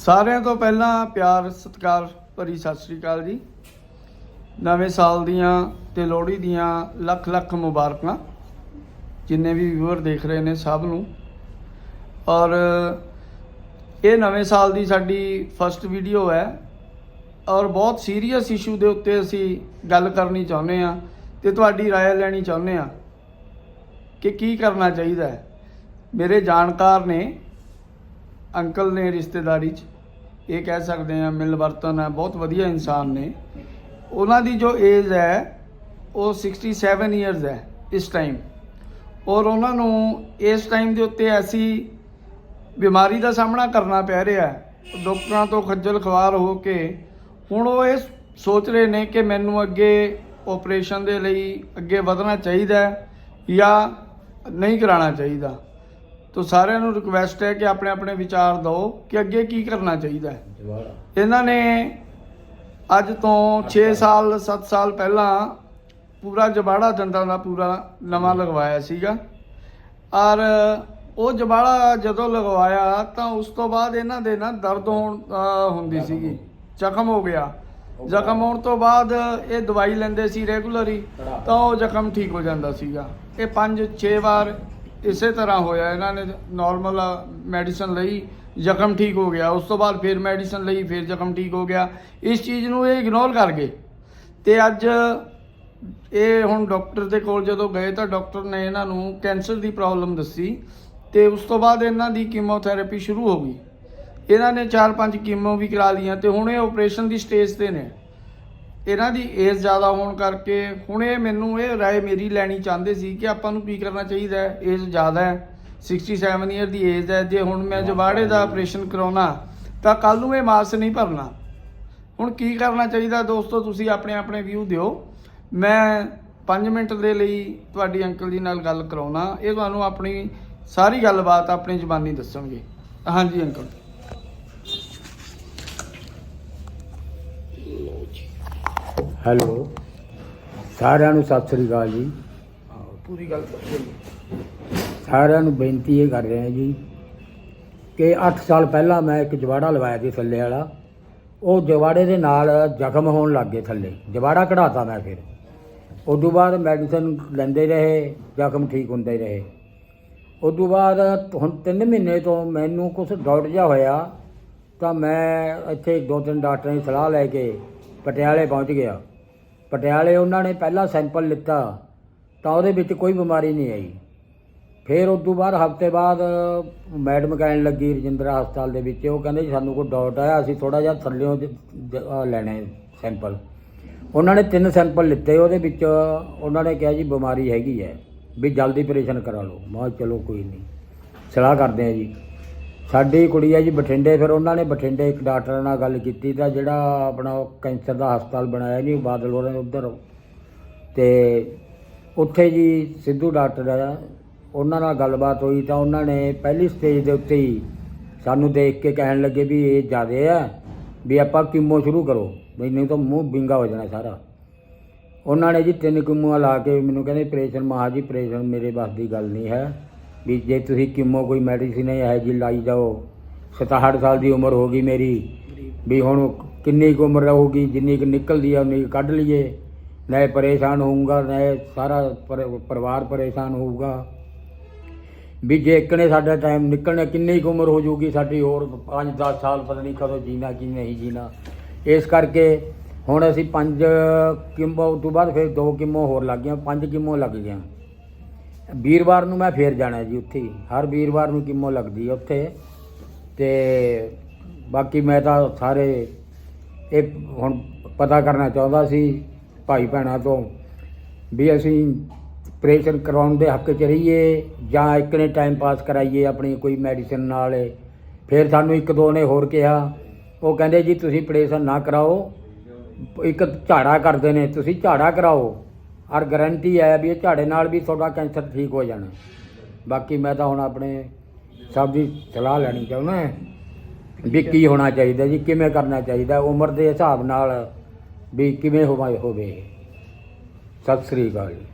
ਸਾਰਿਆਂ ਤੋਂ ਪਹਿਲਾਂ ਪਿਆਰ ਸਤਿਕਾਰ ਭਰੀ ਸਤਿ ਸ੍ਰੀ ਅਕਾਲ ਜੀ ਨਵੇਂ ਸਾਲ ਦੀਆਂ ਤੇ ਲੋਹੜੀ ਦੀਆਂ ਲੱਖ ਲੱਖ ਮੁਬਾਰਕਾਂ ਜਿੰਨੇ ਵੀ ਵਿਊਅਰ ਦੇਖ ਰਹੇ ਨੇ ਸਭ ਨੂੰ ਔਰ ਇਹ ਨਵੇਂ ਸਾਲ ਦੀ ਸਾਡੀ ਫਰਸਟ ਵੀਡੀਓ ਹੈ ਔਰ ਬਹੁਤ ਸੀਰੀਅਸ ਇਸ਼ੂ ਦੇ ਉੱਤੇ ਅਸੀਂ ਗੱਲ ਕਰਨੀ ਚਾਹੁੰਦੇ ਆ ਤੇ ਤੁਹਾਡੀ رائے ਲੈਣੀ ਚਾਹੁੰਦੇ ਆ ਕਿ ਕੀ ਕਰਨਾ ਚਾਹੀਦਾ ਹੈ ਮੇਰੇ ਜਾਣਕਾਰ ਨੇ ਅੰਕਲ ਨੇ ਰਿਸ਼ਤੇਦਾਰੀ 'ਚ, ਇਹ ਕਹਿ ਸਕਦੇ ਆ ਮਿਲ ਵਰਤਨ ਹੈ, ਬਹੁਤ ਵਧੀਆ ਇਨਸਾਨ ਨੇ। ਉਹਨਾਂ ਦੀ ਜੋ ਏਜ ਹੈ, ਉਹ 67 ਇਅਰਸ ਹੈ ਇਸ ਟਾਈਮ ਔਰ ਉਹਨਾਂ ਨੂੰ ਇਸ ਟਾਈਮ ਦੇ ਉੱਤੇ ਐਸੀ ਬਿਮਾਰੀ ਦਾ ਸਾਹਮਣਾ ਕਰਨਾ ਪੈ ਰਿਹਾ ਹੈ। ਡਾਕਟਰਾਂ ਤੋਂ ਖੱਜਲ ਖਵਾਰ ਹੋ ਕੇ ਹੁਣ ਉਹ ਇਹ ਸੋਚ ਰਹੇ ਨੇ ਕਿ ਮੈਨੂੰ ਅੱਗੇ ਆਪਰੇਸ਼ਨ ਦੇ ਲਈ ਅੱਗੇ ਵਧਣਾ ਚਾਹੀਦਾ ਜਾਂ ਨਹੀਂ ਕਰਾਉਣਾ ਚਾਹੀਦਾ। ਤੋ ਸਾਰਿਆਂ ਨੂੰ ਰਿਕਵੈਸਟ ਹੈ ਕਿ ਆਪਣੇ ਆਪਣੇ ਵਿਚਾਰ ਦਿਓ ਕਿ ਅੱਗੇ ਕੀ ਕਰਨਾ ਚਾਹੀਦਾ ਹੈ। ਇਹਨਾਂ ਨੇ ਅੱਜ ਤੋਂ 6 ਸਾਲ 7 ਸਾਲ ਪਹਿਲਾਂ ਪੂਰਾ ਜਬਾੜਾ ਦੰਦਾਂ ਦਾ ਪੂਰਾ ਨਵਾਂ ਲਗਵਾਇਆ ਸੀਗਾ। ਔਰ ਉਹ ਜਬਾੜਾ ਜਦੋਂ ਲਗਵਾਇਆ ਤਾਂ ਉਸ ਤੋਂ ਬਾਅਦ ਇਹਨਾਂ ਦੇ ਨਾ ਦਰਦ ਹੋਣ ਹੁੰਦੀ ਸੀਗੀ। ਜ਼ਖਮ ਹੋ ਗਿਆ। ਜ਼ਖਮ ਹੋਣ ਤੋਂ ਬਾਅਦ ਇਹ ਦਵਾਈ ਲੈਂਦੇ ਸੀ ਰੈਗੂਲਰੀ ਤਾਂ ਉਹ ਜ਼ਖਮ ਠੀਕ ਹੋ ਜਾਂਦਾ ਸੀਗਾ। ਇਹ 5-6 ਵਾਰ ਇਸੇ ਤਰ੍ਹਾਂ ਹੋਇਆ, ਇਹਨਾਂ ਨੇ ਨਾਰਮਲ ਮੈਡੀਸਨ ਲਈ ਜ਼ਖਮ ਠੀਕ ਹੋ ਗਿਆ। ਉਸ ਤੋਂ ਬਾਅਦ ਫਿਰ ਮੈਡੀਸਨ ਲਈ, ਫਿਰ ਜ਼ਖਮ ਠੀਕ ਹੋ ਗਿਆ। ਇਸ ਚੀਜ਼ ਨੂੰ ਇਹ ਇਗਨੋਰ ਕਰ ਗਏ। ਤੇ ਅੱਜ ਇਹ ਹੁਣ ਡਾਕਟਰ ਦੇ ਕੋਲ ਜਦੋਂ ਗਏ ਤਾਂ ਡਾਕਟਰ ਨੇ ਇਹਨਾਂ ਨੂੰ ਕੈਂਸਰ ਦੀ ਪ੍ਰੋਬਲਮ ਦੱਸੀ ਤੇ ਉਸ ਤੋਂ ਬਾਅਦ ਇਹਨਾਂ ਦੀ ਕੀਮੋਥੈਰੇਪੀ ਸ਼ੁਰੂ ਹੋ ਗਈ। ਇਹਨਾਂ ਨੇ 4-5 ਕੀਮੋ ਵੀ ਕਰਾ ਲਈਆਂ ਤੇ ਹੁਣ ਇਹ ਆਪਰੇਸ਼ਨ ਦੀ ਸਟੇਜ ਤੇ ਨੇ। ਇਹਨਾਂ ਦੀ ਏਜ ਜ਼ਿਆਦਾ ਹੋਣ ਕਰਕੇ ਹੁਣ ਇਹ ਮੈਨੂੰ ਇਹ رائے ਮੇਰੀ ਲੈਣੀ ਚਾਹੁੰਦੇ ਸੀ ਕਿ ਆਪਾਂ ਨੂੰ ਕੀ ਕਰਨਾ ਚਾਹੀਦਾ ਹੈ ਏਜ ਜ਼ਿਆਦਾ ਹੈ 67 ਇਅਰ ਦੀ ਏਜ ਹੈ ਜੇ ਹੁਣ ਮੈਂ ਜਵਾੜੇ ਦਾ ਆਪਰੇਸ਼ਨ ਕਰਾਉਣਾ ਤਾਂ ਕੱਲ ਨੂੰ ਇਹ ਮਾਸ ਨਹੀਂ ਭਰਨਾ ਹੁਣ ਕੀ ਕਰਨਾ ਚਾਹੀਦਾ ਦੋਸਤੋ ਤੁਸੀਂ ਆਪਣੇ ਆਪਣੇ ਵਿਊ ਦਿਓ ਮੈਂ 5 ਮਿੰਟ ਦੇ ਲਈ ਤੁਹਾਡੀ ਅੰਕਲ ਜੀ ਨਾਲ ਗੱਲ ਕਰਾਉਣਾ ਇਹ ਤੁਹਾਨੂੰ ਆਪਣੀ ਸਾਰੀ ਗੱਲਬਾਤ ਆਪਣੀ ਜ਼ੁਬਾਨੀ ਦੱਸਣਗੇ ਹਾਂਜੀ ਅੰਕਲ ਹੈਲੋ। ਸਾਰਿਆਂ ਨੂੰ ਸਤਿ ਸ੍ਰੀ ਅਕਾਲ ਜੀ। ਪੂਰੀ ਗੱਲ ਸਾਰਿਆਂ ਨੂੰ ਬੇਨਤੀ ਇਹ ਕਰ ਰਹੇ ਹਾਂ ਜੀ ਕਿ 8 ਸਾਲ ਪਹਿਲਾਂ ਮੈਂ ਇੱਕ ਜਵਾੜਾ ਲਵਾਇਆ ਸੀ ਥੱਲੇ ਵਾਲਾ। ਉਹ ਜਵਾੜੇ ਦੇ ਨਾਲ ਜ਼ਖਮ ਹੋਣ ਲੱਗ ਗਏ ਥੱਲੇ। ਜਵਾੜਾ ਕਢਾਤਾ ਮੈਂ ਫਿਰ। ਉਦੋਂ ਬਾਅਦ ਮੈਡੀਸਨ ਲੈਂਦੇ ਰਹੇ ਜ਼ਖਮ ਠੀਕ ਹੁੰਦੇ ਰਹੇ। ਉਦੋਂ ਬਾਅਦ ਹੁਣ 3 ਮਹੀਨੇ ਤੋਂ ਮੈਨੂੰ ਕੁਝ ਡਾਊਟ ਜਿਹਾ ਹੋਇਆ ਤਾਂ ਮੈਂ ਇੱਥੇ ਦੋ ਤਿੰਨ ਡਾਕਟਰਾਂ ਦੀ ਸਲਾਹ ਲੈ ਕੇ ਪਟਿਆਲੇ ਪਹੁੰਚ ਗਿਆ। ਪਟਿਆਲੇ ਉਹਨਾਂ ਨੇ ਪਹਿਲਾ ਸੈਂਪਲ ਲਿੱਤਾ, ਤਾਂ ਉਹਦੇ ਵਿੱਚ ਕੋਈ ਬਿਮਾਰੀ ਨਹੀਂ ਆਈ। ਫਿਰ ਉਸ ਤੋਂ ਬਾਅਦ ਹਫ਼ਤੇ ਬਾਅਦ ਮੈਡਮ ਕਹਿਣ ਲੱਗੀ, ਰਜਿੰਦਰਾ ਹਸਪਤਾਲ ਦੇ ਵਿੱਚ, ਉਹ ਕਹਿੰਦੇ ਜੀ ਸਾਨੂੰ ਕੋਈ ਡਾਊਟ ਆਇਆ, ਅਸੀਂ ਥੋੜਾ ਜਿਹਾ ਥੱਲਿਓਂ ਜ- ਲੈਣੇ ਸੈਂਪਲ। ਉਹਨਾਂ ਨੇ ਤਿੰਨ ਸੈਂਪਲ ਲਿੱਤੇ, ਉਹਦੇ ਵਿੱਚ ਉਹਨਾਂ ਨੇ ਕਿਹਾ ਜੀ ਬਿਮਾਰੀ ਹੈਗੀ ਹੈ, ਵੀ ਜਲਦੀ ਆਪਰੇਸ਼ਨ ਕਰਾ ਲਓ। ਮੈਂ ਚਲੋ ਕੋਈ ਨਹੀਂ, ਸਲਾਹ ਕਰਦੇ ਆ ਜੀ। ਸਾਡੀ ਕੁੜੀ ਹੈ ਜੀ ਬਠਿੰਡੇ, ਫਿਰ ਉਹਨਾਂ ਨੇ ਬਠਿੰਡੇ ਇੱਕ ਡਾਕਟਰ ਨਾਲ ਗੱਲ ਕੀਤੀ ਤਾਂ ਜਿਹੜਾ ਆਪਣਾ ਕੈਂਸਰ ਦਾ ਹਸਪਤਾਲ ਬਣਾਇਆ ਨਹੀਂ ਬਾਦਲ ਹੋਰਾਂ ਨੇ ਉੱਧਰ। ਤੇ ਉੱਥੇ ਜੀ ਸਿੱਧੂ ਡਾਕਟਰ ਆ, ਉਹਨਾਂ ਨਾਲ ਗੱਲਬਾਤ ਹੋਈ ਤਾਂ ਉਹਨਾਂ ਨੇ ਪਹਿਲੀ ਸਟੇਜ ਦੇ ਉੱਤੇ ਹੀ ਸਾਨੂੰ ਦੇਖ ਕੇ ਕਹਿਣ ਲੱਗੇ ਵੀ ਇਹ ਜ਼ਿਆਦੇ ਆ, ਵੀ ਆਪਾਂ ਕਿਮੋ ਸ਼ੁਰੂ ਕਰੋ ਵੀ ਨਹੀਂ ਤਾਂ ਮੂੰਹ ਬਿੰਗਾ ਹੋ ਜਾਣਾ ਸਾਰਾ। ਉਹਨਾਂ ਨੇ ਜੀ ਤਿੰਨ ਕੀਮੋਆਂ ਲਾ ਕੇ ਮੈਨੂੰ ਕਹਿੰਦੇ ਆਪਰੇਸ਼ਨ ਮਹਾ ਪ੍ਰੇਸ਼ਨ ਮੇਰੇ ਵੱਸ ਦੀ ਗੱਲ ਨਹੀਂ ਹੈ। ਵੀ ਜੇ ਤੁਸੀਂ ਕਿਮੋ ਕੋਈ ਮੈਡੀਸਿਨ ਹੈ ਜੀ ਲਾਈ ਜਾਓ। 67 ਸਾਲ ਦੀ ਉਮਰ ਹੋ ਗਈ ਮੇਰੀ। ਵੀ ਹੁਣ ਕਿੰਨੀ ਕੁ ਉਮਰ ਰਹੂਗੀ, ਜਿੰਨੀ ਕੁ ਨਿਕਲਦੀ ਆ, ਉਨੀ ਕੁ ਕੱਢ ਲਈਏ। ਨਾ ਪਰੇਸ਼ਾਨ ਹੋਊਗਾ, ਨਾ ਸਾਰਾ ਪਰ- ਪਰਿਵਾਰ ਪਰੇਸ਼ਾਨ ਹੋਊਗਾ। ਵੀ ਜੇ ਇੱਕ ਨੇ ਸਾਡਾ ਟਾਈਮ ਨਿਕਲਣਾ, ਕਿੰਨੀ ਕੁ ਉਮਰ ਹੋ ਜਾਊਗੀ ਸਾਡੀ ਹੋਰ 5-10 ਸਾਲ, ਪਤਾ ਨਹੀਂ ਕਦੋਂ ਜੀਣਾ ਕਿ ਨਹੀਂ ਜੀਣਾ। ਇਸ ਕਰਕੇ ਹੁਣ ਅਸੀਂ ਪੰਜ ਕਿਮੋ ਤੋਂ ਬਾਅਦ ਫਿਰ ਦੋ ਕਿਮੋ ਹੋਰ ਲੱਗ ਗਈਆਂ, ਪੰਜ ਕਿਮੋ ਲੱਗ ਗਈਆਂ। ਵੀਰਵਾਰ ਨੂੰ ਮੈਂ ਫੇਰ ਜਾਣਾ ਜੀ ਉੱਥੇ ਹੀ। ਹਰ ਵੀਰਵਾਰ ਨੂੰ ਕਿਮੋ ਲੱਗਦੀ ਹੈ ਉੱਥੇ। ਤੇ ਬਾਕੀ ਮੈਂ ਤਾਂ ਸਾਰੇ ਇਹ ਹੁਣ ਪਤਾ ਕਰਨਾ ਚਾਹੁੰਦਾ ਸੀ ਭਾਈ ਭੈਣਾਂ ਤੋਂ ਵੀ ਅਸੀਂ ਪ੍ਰੇਸ਼ਨ ਕਰਾਉਣ ਦੇ ਹੱਕ 'ਚ ਰਹੀਏ ਜਾਂ ਇੱਕ ਨੇ ਟਾਈਮ ਪਾਸ ਕਰਾਈਏ ਆਪਣੀ ਕੋਈ ਮੈਡੀਸਿਨ ਨਾਲ। ਫਿਰ ਸਾਨੂੰ ਇੱਕ ਦੋ ਨੇ ਹੋਰ ਕਿਹਾ। ਉਹ ਕਹਿੰਦੇ ਜੀ ਤੁਸੀਂ ਆਪਰੇਸ਼ਨ ਨਾ ਕਰਾਓ। ਇੱਕ ਝਾੜਾ ਕਰਦੇ ਨੇ, ਤੁਸੀਂ ਝਾੜਾ ਕਰਾਓ। ਔਰ ਗਾਰੰਟੀ ਹੈ ਵੀ ਇਹ ਝਾੜੇ ਨਾਲ ਵੀ ਤੁਹਾਡਾ ਕੈਂਸਰ ਠੀਕ ਹੋ ਜਾਣਾ। ਬਾਕੀ ਮੈਂ ਤਾਂ ਹੁਣ ਆਪਣੇ ਸਭ ਦੀ ਸਲਾਹ ਲੈਣੀ ਚਾਹੁੰਦਾ ਵੀ ਕੀ ਹੋਣਾ ਚਾਹੀਦਾ ਜੀ, ਕਿਵੇਂ ਕਰਨਾ ਚਾਹੀਦਾ, ਉਮਰ ਦੇ ਹਿਸਾਬ ਨਾਲ ਵੀ ਕਿਵੇਂ ਹੋਵੇ ਹੋਵੇ। ਸਤਿ ਸ੍ਰੀ ਅਕਾਲ ਜੀ।